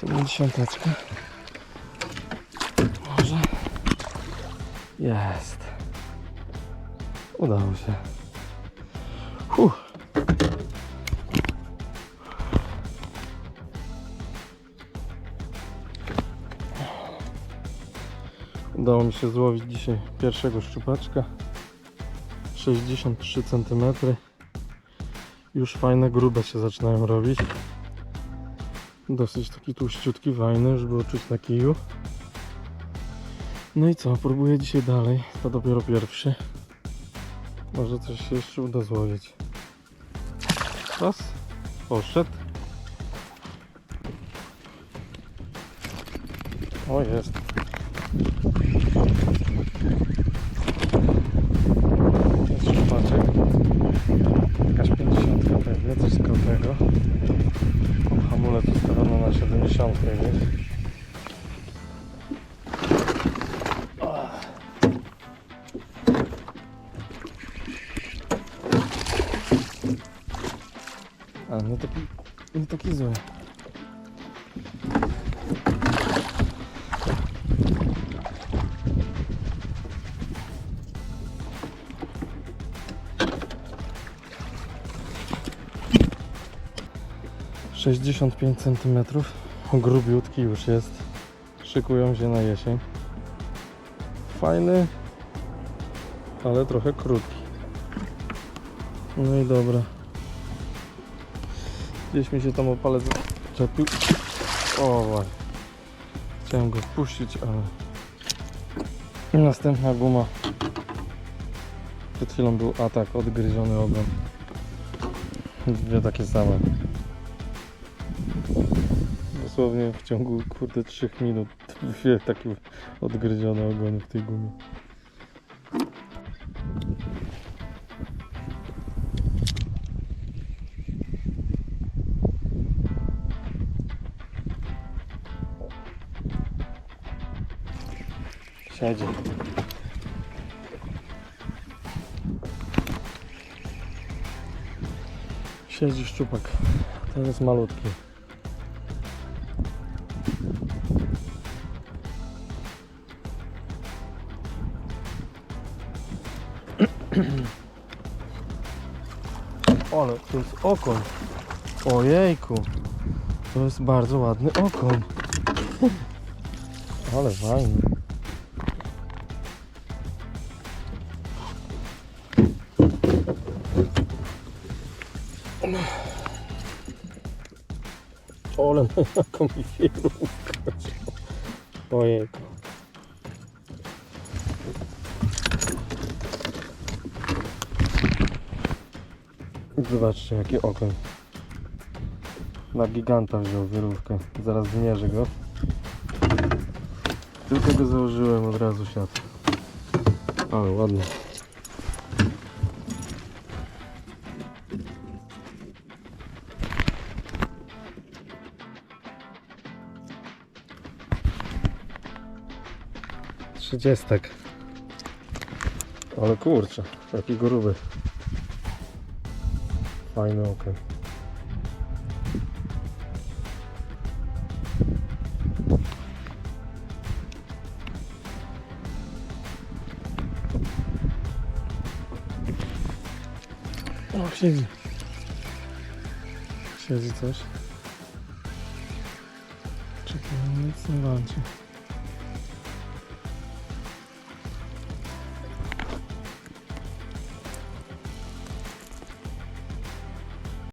Siedemdziesiąteczka. Może. Jest. Udało się. Huh. Udało mi się złowić dzisiaj pierwszego szczupaczka. 63 cm. Już fajne, grube się zaczynają robić. Dosyć taki tłuściutki, fajny, już było czuć na kiju. No i co, próbuję dzisiaj dalej. To dopiero pierwszy. Może coś się jeszcze uda złowić. Raz, poszedł. O, jest. Jest szczupaczek. Jakaś 50 pewnie, coś skromnego. Hamulec ustawiony наша домішалка є. А, ну такі, ну такі звуки. 65 cm, grubiutki już jest, szykują się na jesień. Fajny, ale trochę krótki. No i dobra. Gdzieś mi się tam o palec czepił. O, właśnie. Chciałem go wpuścić. ale... I następna guma. Przed chwilą był atak, odgryziony ogon. Dwie takie same. Dosłownie w ciągu kurde 3 minut dwie takie odgryzione ogony w tej gumie. Siedzi. Siedzi szczupak. Ten jest malutki. Ale to jest okon. Ojejku. To jest bardzo ładny okon. Ale fajny. Ole, jaką mi firmówkę. Ojejku. Zobaczcie jaki okon. Na giganta wziął wyrówkę. Zaraz zmierzę go. Tylko go założyłem od razu siadł. Ale ładnie. Trzydziestek. Ale kurczę, jaki gruby. Fajny okej. O, siedzi. Siedzi coś. Czekaj, nic nie walczy.